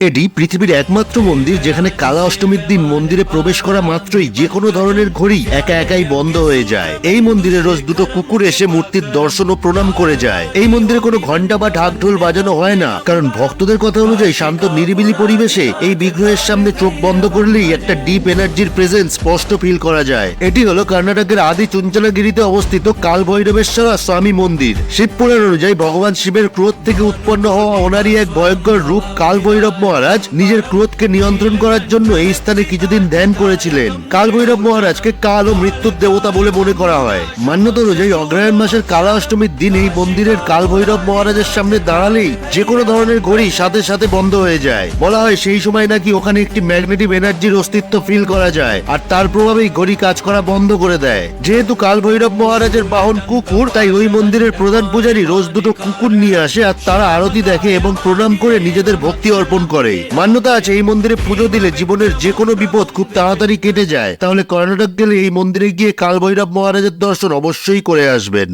এটি পৃথিবীর একমাত্র মন্দির যেখানে কালা অষ্টমীর দিন মন্দিরে প্রবেশ করা মাত্রই যে কোনো ধরনের ঘড়ি একা একাই বন্ধ হয়ে যায়। এই মন্দিরে রোজ দুটো কুকুর এসে মূর্তির দর্শন ও প্রণাম করে যায়। এই মন্দিরে কোনো ঘণ্টা বা ঢাক ঢোল বাজানো হয় না, কারণ ভক্তদের কথা অনুযায়ী শান্ত, নিরিবিলি পরিবেশে এই বিগ্রহের সামনে চোখ বন্ধ করলেই একটা ডিপ এনার্জির প্রেজেন্স স্পষ্ট ফিল করা যায়। এটি হলো কর্ণাটকের আদি চুঞ্চলাগিরিতে অবস্থিত কাল ভৈরবেশ্বরা স্বামী মন্দির। শিব পুরাণ অনুযায়ী ভগবান শিবের ক্রোধ থেকে উৎপন্ন হওয়া ওনারই এক ভয়ঙ্কর রূপ কাল ভৈরব মহারাজ নিজের ক্রোধকে নিয়ন্ত্রণ করার জন্য এই স্থানে কিছুদিন ধ্যান করেছিলেন। কাল ভৈরব মহারাজকে কাল ও মৃত্যুর দেবতা বলে মনে করা হয়। মান্যতা অনুযায়ী অগ্রহায়ণ মাসের কালা অষ্টমীর দিন এই মন্দিরের কাল ভৈরব মহারাজের সামনে দাঁড়ালেই যে কোনো ধরনের ঘড়ি সাথে সাথে বন্ধ হয়ে যায়। বলা হয় সেই সময় নাকি ওখানে একটি ম্যাগনেটিক এনার্জির অস্তিত্ব ফিল করা যায় আর তার প্রভাবেই ঘড়ি কাজ করা বন্ধ করে দেয়। যেহেতু কাল ভৈরব মহারাজের বাহন কুকুর, তাই ওই মন্দিরের প্রধান পূজারী রোজ দুটো কুকুর নিয়ে আসে আর তারা আরতি দেখে এবং প্রণাম করে নিজেদের ভক্তি অর্পণ করে মান্যতা আছে, এই মন্দিরে পুজো দিলে জীবনের যে কোনো বিপদ খুব তাড়াতাড়ি কেটে যায়। তাহলে কর্ণাটক গেলে এই মন্দিরে গিয়ে কাল ভৈরব মহারাজের দর্শন অবশ্যই করে আসবেন।